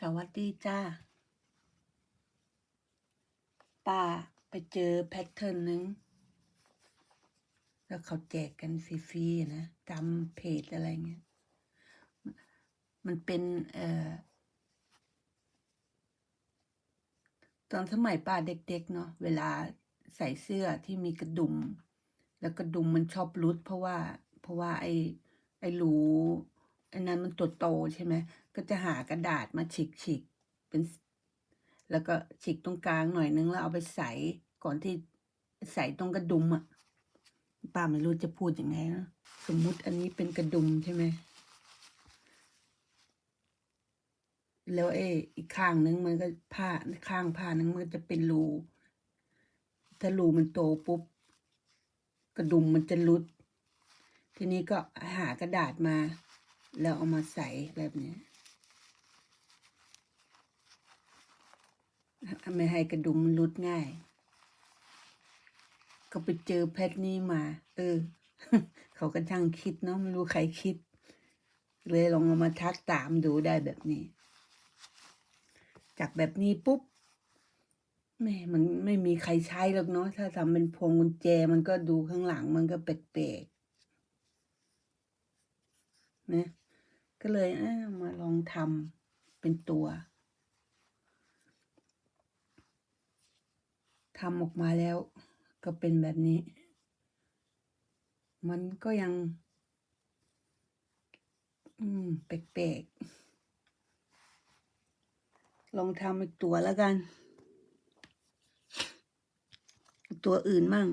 สวัสดีจ้าป้าไปเจอแพทเทิร์นหนึ่งแล้วเขาแจกกันฟรีๆนะตามเพจอะไรเงี้ย มันเป็นเอ่อตอนสมัยป้าเด็กๆเนาะเวลาใส่เสื้อที่มีกระดุม แล้วกระดุมมันชอบรุดเพราะว่า เพราะว่าไอ้ไอ้รู อ้นั้นมันตัวโตใช่ไหมก็จะหากระดาษมาฉีกๆเป็น แล้วก็ฉีกตรงกลางหน่อยนึงแล้วเอาไปใส่ก่อนที่ใส่ตรงกระดุมอะป้าไม่รู้จะพูดยังไงนะสมมุติอันนี้เป็นกระดุมใช่ไหมแล้วไอ้อีกข้างนึงมันก็ผ้าข้างผ้านึงมันจะเป็นรูถ้ารูมันโตปุ๊บกระดุมมันจะรุด ทีนี้ก็หากระดาษมา แล้วเอามาใส่แบบนี้ไม่ให้กระดุมมันรุดง่าย ก็ไปเจอแพทนี้มา เออ เขาก็ช่างคิดเนาะไม่รู้ใครคิด เลยลองเอามาทักตามดูได้แบบนี้ จากแบบนี้ปุ๊บแม่มันไม่มีใครใช้หรอกเนาะถ้าทำเป็นพวงกุญแจมันก็ดูข้างหลังมันก็แปลกๆนะ ก็เลยเมาลองทำเป็นตัวทำออกมาแล้วก็เป็นแบบนี้ มันก็ยัง อืม แปลกๆ ลองทำอีกตัวแล้วกัน ตัวอื่นมั่ง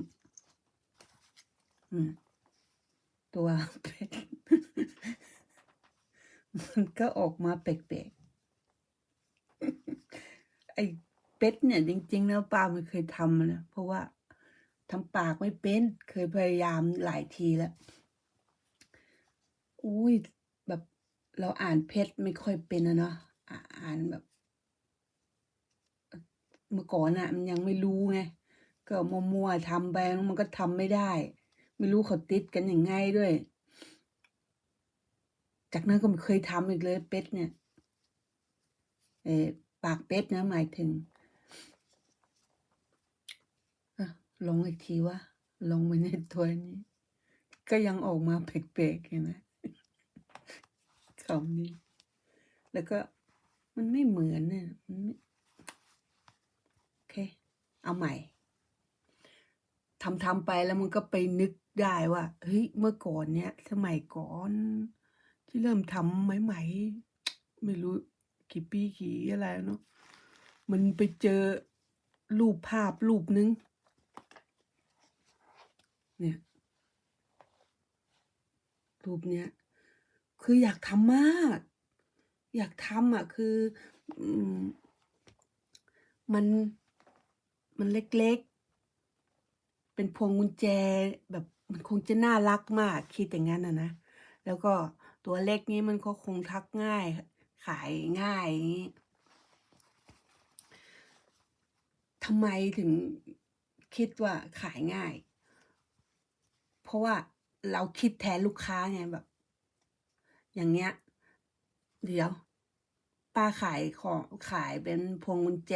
อืม ตัวเป็ด มันก็ออกมาแปลกๆ ไอ้เป็ดเนี่ย จริง ๆ แล้วป้าไม่เคยทำนะ เพราะว่าทำปากไม่เป็น เคยพยายามหลายทีแล้วอุ้ยแบบเราอ่านเพชรไม่ค่อยเป็นอะเนาะอ่านแบบ เมื่อก่อนอะมันยังไม่รู้ไงก็มัวๆทำไปมันก็ทำไม่ได้ ไม่รู้เขาติดกันยังไงด้วย จากนั้นก็ไม่เคยทำอีกเลยเป็ดเนี่ยเออปากเป็ดนะหมายถึงลองอีกทีว่า ลงไปในตัวนี้ ก็ยังออกมาแปลกๆเห็นไหมคำนี้ แล้วก็มันไม่เหมือนเนี่ยมันไม่โอเค เอาใหม่ทำทำไปแล้วมันก็ไปนึกได้ว่า เฮ้ย เมื่อก่อนเนี้ย สมัยก่อน ที่เริ่มทำใหม่ๆไม่รู้กี่ปีกี่อะไรเนาะมันไปเจอรูปภาพรูปนึง เนี่ย รูปเนี้ย คืออยากทำมาก อยากทำอะ คืออมมันมันเล็กๆ เป็นพวงกุญแจแบบมันคงจะน่ารักมากคิดอย่างนั้นนะนะ แล้วก็ ตัวเล็กนี้มันก็คงทักง่าย ขายง่ายอย่างนี้ทำไมถึงคิดว่าขายง่าย เพราะว่าเราคิดแทนลูกค้าไงแบบ อย่างเงี้ย เดี๋ยว ป้าขายของขายเป็นพวงกุญแจ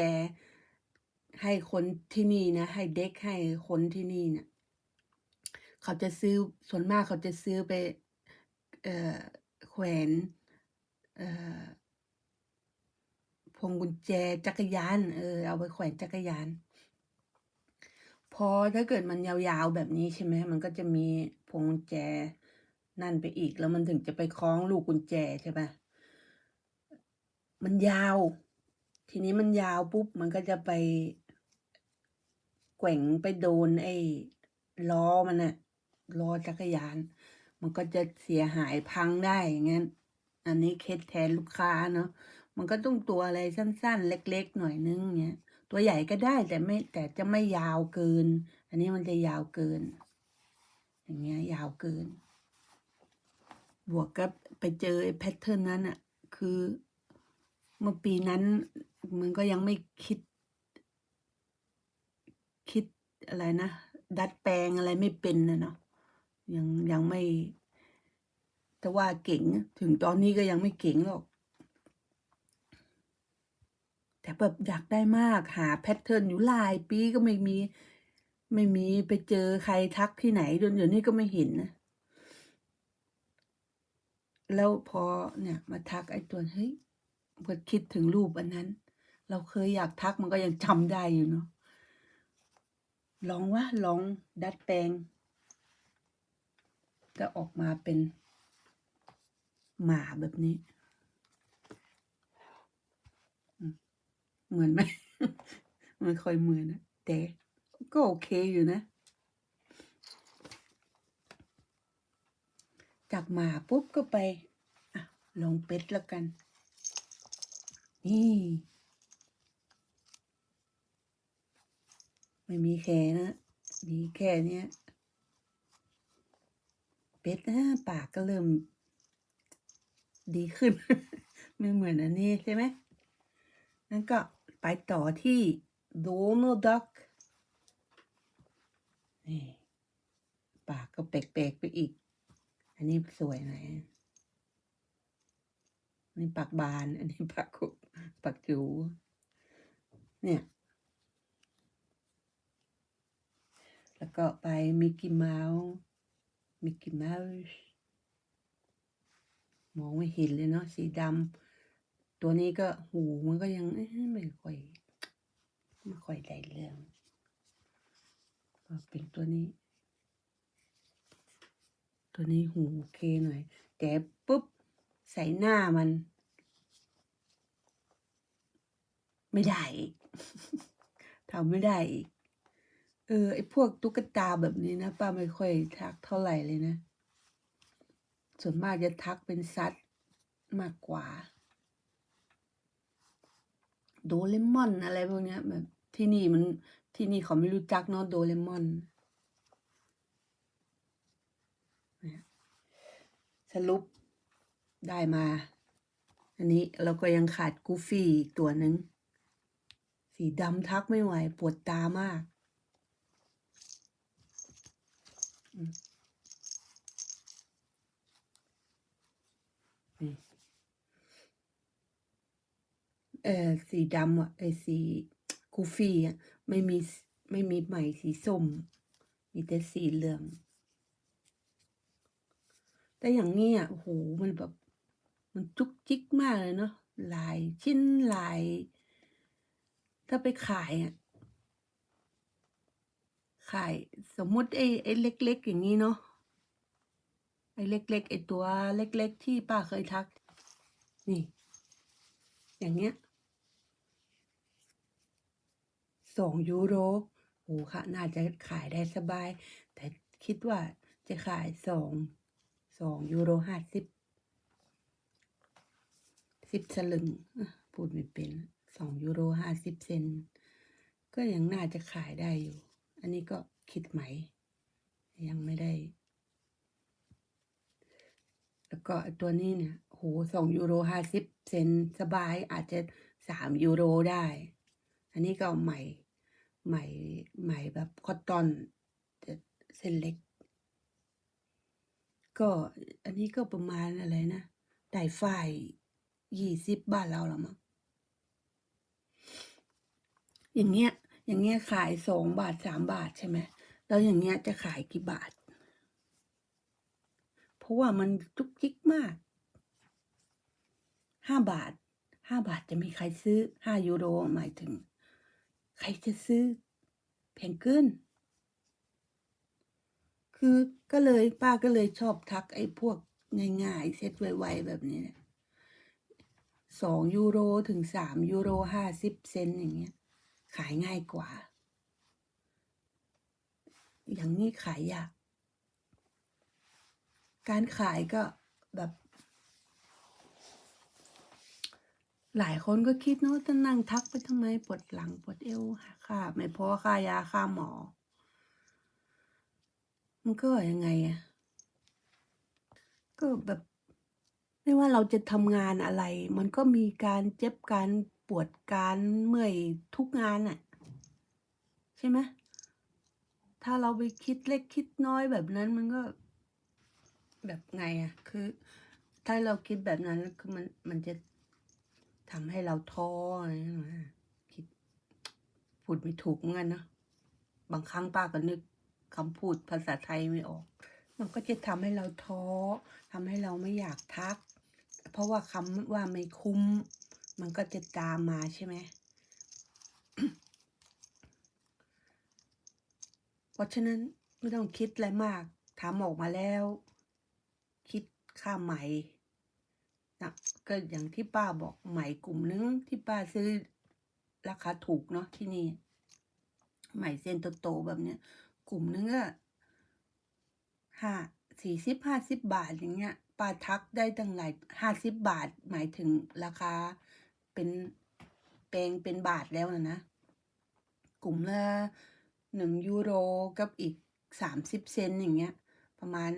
ให้คนที่นี่นะ ให้เด็กให้คนที่นี่เนะี่ยเขาจะซื้อส่วนมากเขาจะซื้อไป เอ่อ แขวนพวงกุญแจจักรยาน เออ เอาไปแขวนจักรยาน พอถ้าเกิดมันยาวๆแบบนี้ใช่ไหมมันก็จะมีพวงกุญแจนั่นไปอีก แล้วมันถึงจะไปคล้องลูกกุญแจใช่ปะมันยาว ทีนี้มันยาวปุ๊บ มันก็จะไปแกว่งไปโดนไอ้ล้อมันอะล้อจักรยาน มันก็จะเสียหายพังได้อย่างงั้นอันนี้เคสแทนลูกค้าเนาะมันก็ต้องตัวอะไรสั้น ๆ เล็ก ๆ หน่อยนึงเงี้ยตัวใหญ่ก็ได้แต่ไม่แต่จะไม่ยาวเกิน อันนี้มันจะยาวเกิน อย่างเงี้ยยาวเกิน บวกกับไปเจอไอ้แพทเทิร์นนั้นอะคือเมื่อปีนั้นมันก็ยังไม่คิด คิดอะไรนะ ดัดแปลงอะไรไม่เป็นนะเนาะ ยังยังไม่แต่ว่าเก่งถึงตอนนี้ก็ยังไม่เก่งหรอก แต่แบบอยากได้มากหาแพทเทิร์นอยู่หลายปีก็ไม่มี ไม่มีไปเจอใครทักที่ไหนจนเดี๋ยวนี้ก็ไม่เห็นนะแล้วพอเนี่ยมาทักไอ้ตัวเฮ้ยพอคิดถึงรูปอันนั้น เราเคยอยากทักมันก็ยังจำได้อยู่เนาะลองว่าลองดัดแปลง ก็ออกมาเป็นหมาแบบนี้ เหมือนไหมไม่ค่อยเหมือนนะแต่ก็โอเคอยู่นะ จากหมาปุ๊บก็ไปอลองเป็ดแล้วกัน นี่ ไม่มีแค่นะมีแค่เนี้ย เป็ดนะปากก็เริ่ม ดีขึ้น ไม่เหมือนอันนี้ใช่ไหมนั่นก็ไปต่อที่โดนัลด์ดักนี่ปากก็แปลกๆไปอีก อันนี้สวยไหน่อยอันนี้ปากบาน อันนี้ปากคุปากจูเนี่ย แล้วก็ไปมิกกี้เมาส์ มิกกี้เมาส์มองไม่เห็นเลยเนาะสีดำตัวนี้ก็หูมันก็ยังไม่ค่อยไม่ค่อยได้เรื่องก็เป็นตัวนี้ ตัวนี้หูโอเคหน่อย แต่ปุ๊บใส่หน้ามัน ไม่ได้อีกทำไม่ได้อีก เออ ไอพวกตุ๊กตาแบบนี้นะป้าไม่ค่อยทักเท่าไหร่เลยนะ ส่วนมากจะทักเป็นซัดมากกว่า โดเรมอนอะไรพวกเนี้ยแบบที่นี่มันที่นี่เขาไม่รู้จักเนาะโดเรมอนสรุปได้มา อันนี้เราก็ยังขาดกูฟี่อีกตัวหนึ่งสีดำทักไม่ไหว ปวดตามากอืม นี่เออสีดำอะไอสีกูฟี่อะไม่มีไม่มีไหมสีส้ม มีแต่สีเหลือง แต่อย่างนี้อะโอ้โหมันแบบ มันจุกจิกมากเลยเนาะลายชิ้นลาย ถ้าไปขายอะ ขายสมมุติไอ้ไอ้เล็ก ๆ อย่างนี้เนาะไอ้เล็ก ๆ ไอ้ตัวเล็ก ๆ ที่ป้าเคยทัก นี่ อย่างเงี้ยสองยูโรโอ้ค่ะ น่าจะขายได้สบาย แต่คิดว่าจะขายสองสองยูโรห้าสิบสิบสลึงพูดไม่เป็นสองยูโรห้าสิบเซนก็ยังน่าจะขายได้อยู่ อันนี้ก็คิดไหม ยังไม่ได้ แล้วก็ตัวนี้เนี่ยโหสองยูโรห้าสิบเซนสบายอาจจะสามยูโรได้ อันนี้ก็ใหม่ใหม่ใหม่แบบคอตตอนเส้นเล็ก ก็อันนี้ก็ประมาณอะไรนะได้ฝ่ายยี่สิบบ้านเราละมั้งอย่างเงี้ย อย่างเงี้ยขายสองบาทสามบาทใช่ไหมแล้วอย่างเงี้ยจะขายกี่บาท เพราะว่ามันจุกจิกมากห้าบาทห้าบาทจะมีใครซื้อห้ายูโรหมายถึง ใครจะซื้อแพงเกินคือก็เลยป้าก็เลยชอบทักไอ้พวกง่ายๆเซ็ตไวๆแบบนี้สองยูโรถึงสามยูโรห้าสิบเซนอย่างเงี้ย ขายง่ายกว่า อย่างนี้ขายยาก การขายก็แบบ หลายคนก็คิดเนาะจะนั่งทักไปทำไมปวดหลังปวดเอวค่ะไม่พอค่ายาค่าหมอ มันก็ยังไงอะก็แบบไม่ว่าเราจะทำงานอะไร มันก็มีการเจ็บการ ปวดการเมื่อยทุกงานอะใช่ไหมถ้าเราไปคิดเล็กคิดน้อยแบบนั้นมันก็แบบไงอะคือ ถ้าเราคิดแบบนั้นคือมันมันจะทำให้เราท้ออะไรอย่างเงี้ยพูดไม่ถูกเหมือนกันเนาะบางครั้งป้าก็นึกคำพูดภาษาไทยไม่ออก มันก็จะทำให้เราท้อทำให้เราไม่อยากทัก เพราะว่าคำว่าไม่คุ้ม มันก็จะตามมาใช่ไหม เพราะฉะนั้นไม่ต้องคิดอะไรมากทำออกมาแล้ว คิดค่าไหมนะก็อย่างที่ป้าบอกไหมกลุ่มนึงที่ป้าซื้อราคาถูกเนาะที่นี่ ไหมเส้นโตๆแบบเนี้ย กลุ่มนึงก็ห้าสี่สิบห้าสิบบาทอย่างเงี้ยป้าทักได้ตั้งหลายห้าสิบบาท หมายถึงราคา เป็นแปลงเป็นบาทแล้วนะนะ กลุ่มละหนึ่งยูโรกับอีกสามสิบเซนอย่างเงี้ย ประมาณ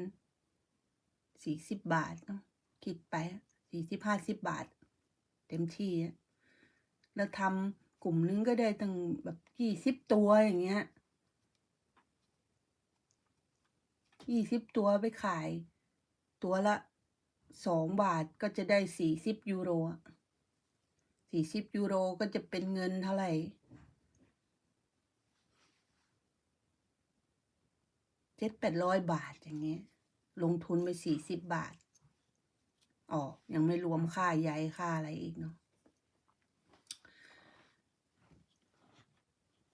สี่สิบบาทเนาะคิดไปสี่สิบห้าสิบบาท เต็มที่ แล้วทำกลุ่มนึงก็ได้ตั้งแบบยี่สิบตัวอย่างเงี้ยยี่สิบตัวไปขาย ตัวละสองบาทก็จะได้สี่สิบยูโร สี่สิบยูโรก็จะเป็นเงินเท่าไหร่เจ็ดแปดร้อยบาทอย่างเงี้ย ลงทุนไปสี่สิบบาทอ๋อยังไม่รวมค่าใยค่าอะไรอีกเนาะ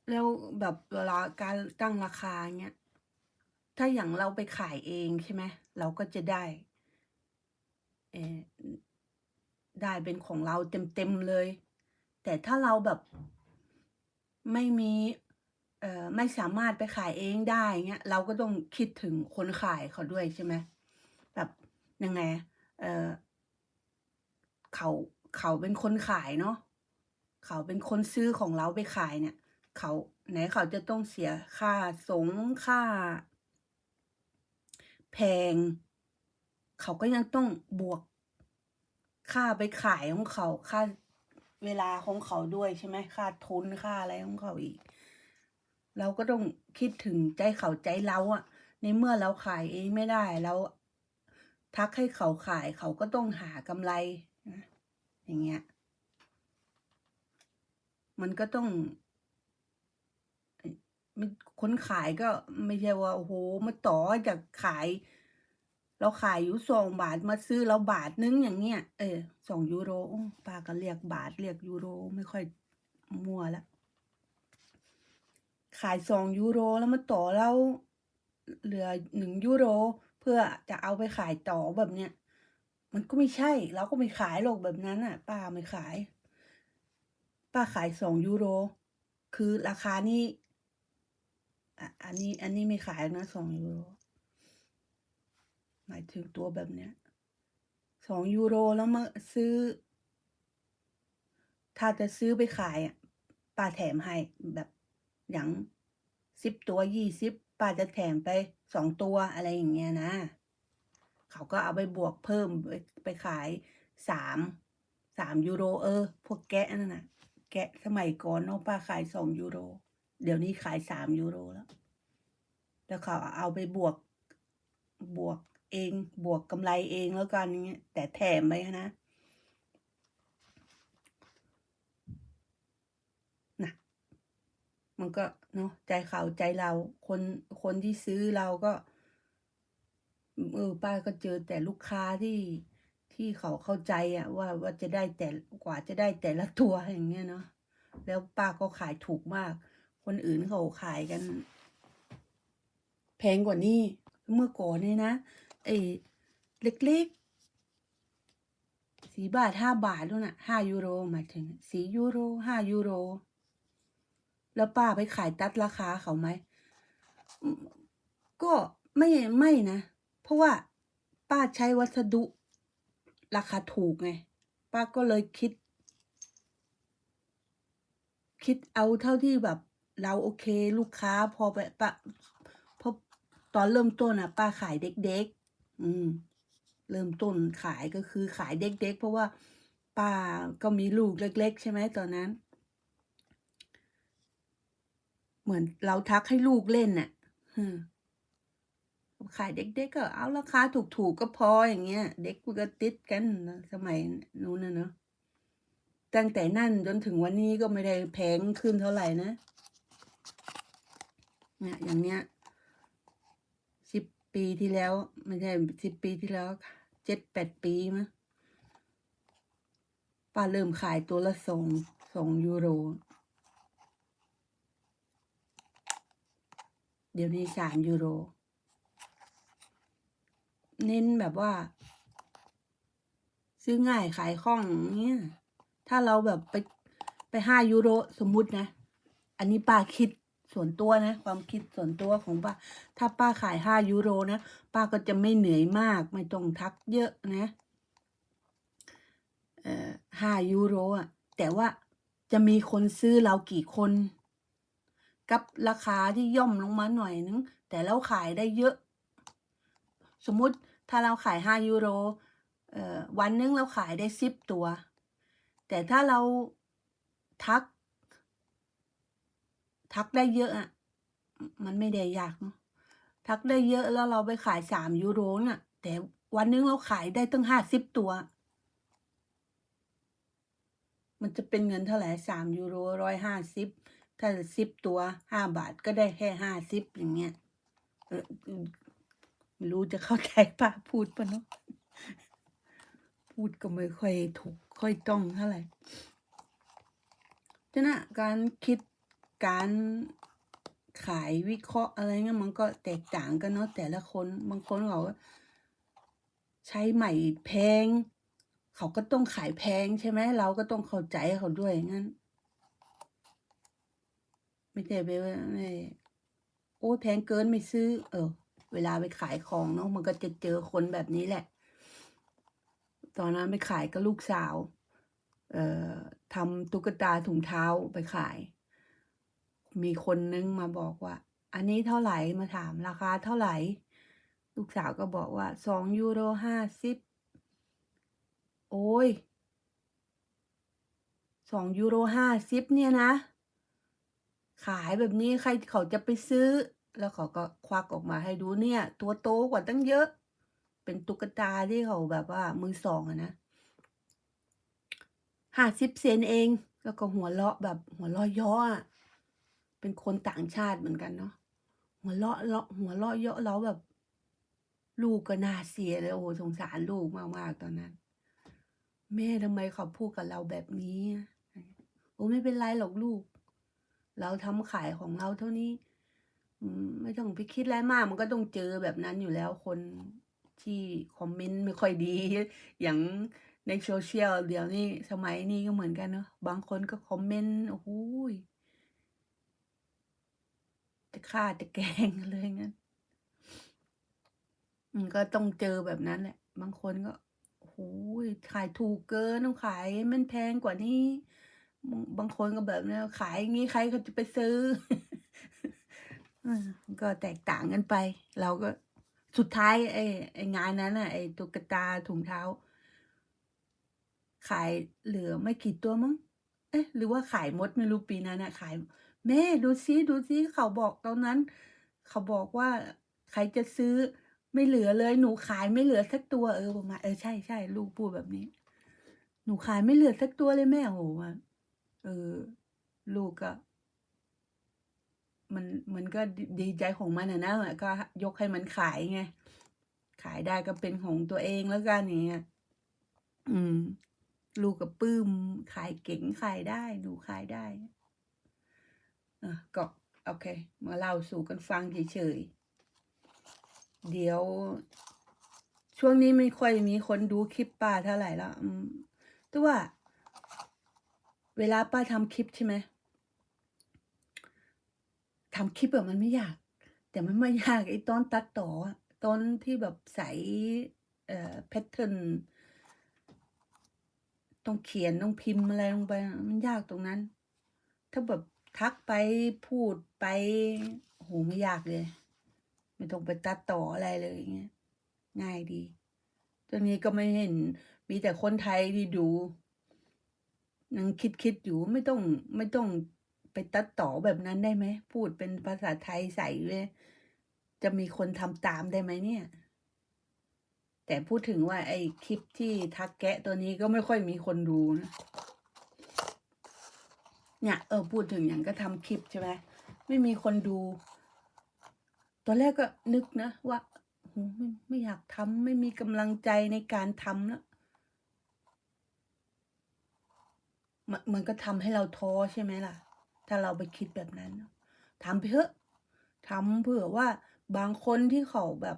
แล้วแบบเวลาการตั้งราคาเงี้ย ถ้าอย่างเราไปขายเองใช่ไหม เราก็จะได้เออ ได้เป็นของเราเต็มๆเลย แต่ถ้าเราแบบไม่มีเอ่อไม่สามารถไปขายเองได้เงี้ยเราก็ต้องคิดถึงคนขายเขาด้วยใช่ไหมแบบยังไงเออเขาเขาเป็นคนขายเนาะเขาเป็นคนซื้อของเราไปขายเนี่ย เขาไหนเขาจะต้องเสียค่าสงค่า แพง เขาก็ยังต้องบวก ค่าไปขายของเขาค่าเวลาของเขาด้วยใช่ไหมค่าทุนค่าอะไรของเขาอีก เราก็ต้องคิดถึงใจเขาใจเราอะในเมื่อเราขายเองไม่ได้เราทักให้เขาขายเขาก็ต้องหากำไรอย่างเงี้ย มันก็ต้องคนขายก็ไม่ใช่ว่าโอ้โหมาต่อจากขาย เราขายอยู่สองบาทมาซื้อเราบาทนึงอย่างเงี้ย เออสองยูโรป้าก็เรียกบาทเรียกยูโรไม่ค่อยมัวละขายสองยูโรแล้วมาต่อเราเหลือหนึ่งยูโร เพื่อจะเอาไปขายต่อแบบเนี้ยมันก็ไม่ใช่เราก็ไม่ขายหรอกแบบนั้นอะ ป้าไม่ขาย ป้าขายสองยูโร คือราคานี้อะอันนี้อันนี้ไม่ขายนะสองยูโร หมายถึงตัวแบบเนี้ยสองยูโรแล้วมาซื้อ ถ้าจะซื้อไปขายอะป้าแถมให้แบบอย่างสิบตัวยี่สิบป้าจะแถมไปสองตัวอะไรอย่างเงี้ยนะ เขาก็เอาไปบวกเพิ่มไปไปขายสามสามยูโรเออ พวกแกะนั่นน่ะแกะสมัยก่อนเนาะป้าขายสองยูโร เดี๋ยวนี้ขายสามยูโรแล้ว แล้วเขาเอาไปบวกบวก เองบวกกำไรเองแล้วกันอย่างเงี้ยแต่แถมไปนะนะมันก็เนาะใจเขาใจเราคนคนที่ซื้อเราก็เออป้าก็เจอแต่ลูกค้าที่ที่เขาเข้าใจอะว่าว่าจะได้แต่กว่าจะได้แต่ละตัวอย่างเงี้ยเนาะแล้วป้าก็ขายถูกมาก คนอื่นเขาขายกัน แพงกว่านี้เมื่อก่อนเนี่ยนะ ไอ้เล็กๆสี่บาทห้าบาทด้วยนะห้ายูโรหมายถึงสี่ยูโรห้ายูโร แล้วป้าไปขายตัดราคาเขาไหม ก็ไม่ไม่นะ เพราะว่าป้าใช้วัสดุราคาถูกไง ป้าก็เลยคิด คิดเอาเท่าที่แบบ เราโอเคลูกค้าพอไปปะเพราะตอนเริ่มต้นอะ ป้าขายเด็กๆ อืม เริ่มต้นขายก็คือขายเด็กๆเพราะว่าป้าก็มีลูกเล็ก ๆ ใช่ไหมตอนนั้น เหมือนเราทักให้ลูกเล่นน่ะขายเด็กๆก็เอาราคาถูกๆก็พออย่างเงี้ย เด็กก็ติดกันสมัยนู้นนะเนาะตั้งแต่นั่นจนถึงวันนี้ก็ไม่ได้แพงขึ้นเท่าไหร่นะเนี่ยอย่างเนี้ย ปีที่แล้ว ไม่ใช่สิบปีที่แล้วเจ็ดแปดปีมั้งป้าเริ่มขายตัวละสองสองยูโร เดี๋ยวนี้สามยูโร เน้นแบบว่า ซื้อง่ายขายคล่องเงี้ยถ้าเราแบบไปไปห้ายูโร สมมุตินะ อันนี้ป้าคิด ส่วนตัวนะ ความคิดส่วนตัวของป้า ถ้าป้าขายห้ายูโรนะ ป้าก็จะไม่เหนื่อยมาก ไม่ต้องทักเยอะนะเอ่อห้ายูโรอะ แต่ว่าจะมีคนซื้อเรากี่คน กับราคาที่ย่อมลงมาหน่อยนึง แต่เราขายได้เยอะ สมมุติถ้าเราขายห้ายูโรเอ่อวันนึงเราขายได้สิบตัว แต่ถ้าเราทัก ทักได้เยอะอะ มันไม่ได้ยากเนาะทักได้เยอะแล้วเราไปขายสามยูโรน่ะ แต่วันนึงเราขายได้ตั้งห้าสิบตัว มันจะเป็นเงินเท่าไหร่สามยูโรร้อยห้าสิบถ้าสิบตัวห้าบาทก็ได้แค่ห้าสิบอย่างเงี้ยไม่รู้จะเข้าใจป้าพูดปะเนาะพูดก็ไม่ค่อยถูกค่อยต้องเท่าไหร่ฉะนั้นการคิด การขายวิเคราะห์อะไรเงี้ยมันก็แตกต่างกันเนาะแต่ละคนบางคนเขาใช้ใหม่แพง เขาก็ต้องขายแพงใช่ไหมเราก็ต้องเข้าใจเขาด้วยงั้น ไม่ใช่ไปว่าไม่โอ้แพงเกินไม่ซื้อ เออ เวลาไปขายของเนาะมันก็จะเจอคนแบบนี้แหละ ตอนนั้นไปขายกับลูกสาว เอ่อทำตุ๊กตาถุงเท้าไปขาย มีคนนึงมาบอกว่า อันนี้เท่าไหร่มาถามราคาเท่าไหร่ ลูกสาวก็บอกว่าสองยูโรห้าสิบโอ้ยสองยูโรห้าสิบเนี่ยนะ ขายแบบนี้ใครเขาจะไปซื้อ แล้วเขาก็ควักออกมาให้ดูเนี่ย ตัวโตกว่าตั้งเยอะ เป็นตุ๊กตาที่เขาแบบว่ามือสองอะนะห้าสิบเซนเอง แล้วก็หัวเราะแบบหัวเราะย่ออะ เป็นคนต่างชาติเหมือนกันเนาะหัวเราะเลาะหัวเราะเยาะเราแบบ ลูกก็น่าเสียเลยโอ้โหสงสารลูกมากๆตอนนั้น แม่ทำไมเขาพูดกับเราแบบนี้โอ้ไม่เป็นไรหรอกลูก เราทำขายของเราเท่านี้อไม่ต้องไปคิดอะไรมาก มันก็ต้องเจอแบบนั้นอยู่แล้วคนที่คอมเมนต์ไม่ค่อยดี อย่างในโซเชียลเดี๋ยวนี้สมัยนี้ก็เหมือนกันเนาะบางคนก็คอมเมนต์โอ้ย จะฆ่าจะแกงกันเลยงั้นมันก็ต้องเจอแบบนั้นแหละ บางคนก็โอ้ยขายถูกเกินต้องขายมันแพงกว่านี้ บางคนก็แบบนี้ขายอย่างนี้ใครเขาจะไปซื้อก็แตกต่างกันไป เราก็สุดท้ายไอ้ไอ้งานนั้นน่ะไอ้ตุ๊กตาถุงเท้า ขายเหลือไม่กี่ตัวมั้งเอ๊ะ หรือว่าขายหมดไม่รู้ปีนั้นน่ะขาย แม่ดูซิดูซิเขาบอกตอนนั้น เขาบอกว่าใครจะซื้อไม่เหลือเลย หนูขายไม่เหลือสักตัวเออประมาเออใช่ใช่ลูกพูดแบบนี้ หนูขายไม่เหลือสักตัวเลยแม่โหว่าเออ ลูกก็มันมันก็ดีใจของมันอะนะก็ยกให้มันขายไงขายได้ก็เป็นของตัวเองแล้วกันอย่างเงี้ยอืม ลูกกับปื้มขายเก่งขายได้หนูขายได้ ก็โอเค มาเล่าสู่กันฟังเฉยๆ เดี๋ยว ช่วงนี้ไม่ค่อยมีคนดูคลิปป้าเท่าไหร่แล้วแต่ว่า เวลาป้าทำคลิปใช่ไหมทำคลิปแบบมันไม่ยาก แต่มันไม่ยากไอ้ตอนตัดต่อตอนที่แบบใส่เอ่อแพทเทิร์นต้องเขียนต้องพิมพ์อะไรลงไป มันยากตรงนั้น ถ้าแบบ ทักไปพูดไปโหไม่ยากเลย ไม่ต้องไปตัดต่ออะไรเลยอย่างเงี้ยง่ายดีตอนนี้ก็ไม่เห็นมีแต่คนไทยที่ดูนังคิดคิดอยู่ไม่ต้องไม่ต้องไปตัดต่อแบบนั้นได้ไหมพูดเป็นภาษาไทยใส่เลย จะมีคนทำตามได้ไหมเนี่ย แต่พูดถึงว่าไอ้คลิปที่ทักแกะตัวนี้ก็ไม่ค่อยมีคนดูนะ เนี่ยเออพูดถึงอย่างก็ทำคลิปใช่ไหมไม่มีคนดู ตอนแรกก็นึกนะว่าไม่ไม่อยากทำไม่มีกำลังใจในการทำแล้วมันมันก็ทำให้เราท้อใช่ไหมล่ะ ถ้าเราไปคิดแบบนั้นทำไปเถอะทำเผื่อว่าบางคนที่เขาแบบ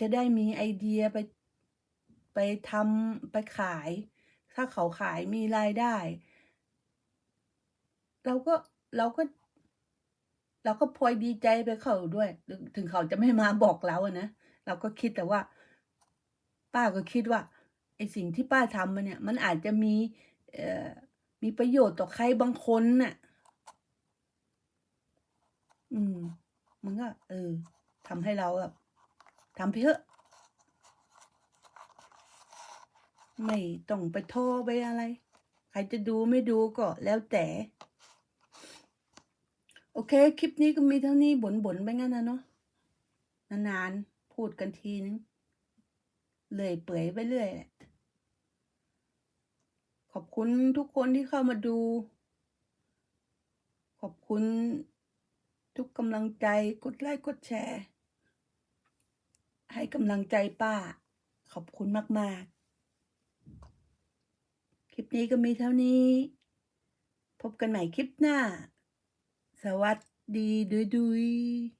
จะได้มีไอเดียไปไปทำไปขาย ถ้าเขาขายมีรายได้ เราก็เราก็ เราก็พลอยดีใจไปเขาด้วย ถึงเขาจะไม่มาบอกเราอะนะเราก็คิดแต่ว่า ป้าก็คิดว่าไอสิ่งที่ป้าทำมาเนี่ย มันอาจจะมีเอ่อมีประโยชน์ต่อใครบางคนน่ะ อืม มันก็ เออทำให้เราแบบทำไปเถอะ ไม่ต้องไปท้อไปอะไร ใครจะดูไม่ดูก็แล้วแต่ โอเค คลิปนี้ก็มีเท่านี้บ่นๆไปงั้นนะเนาะ นานๆ พูดกันทีนึง เลื่อยเปื่อยไปเรื่อยแหละ ขอบคุณทุกคนที่เข้ามาดู ขอบคุณทุกกำลังใจ กดไลก์กดแชร์ ให้กำลังใจป้า ขอบคุณมาก ๆ คลิปนี้ก็มีเท่านี้ พบกันใหม่คลิปหน้า สวัสดีดุยดุย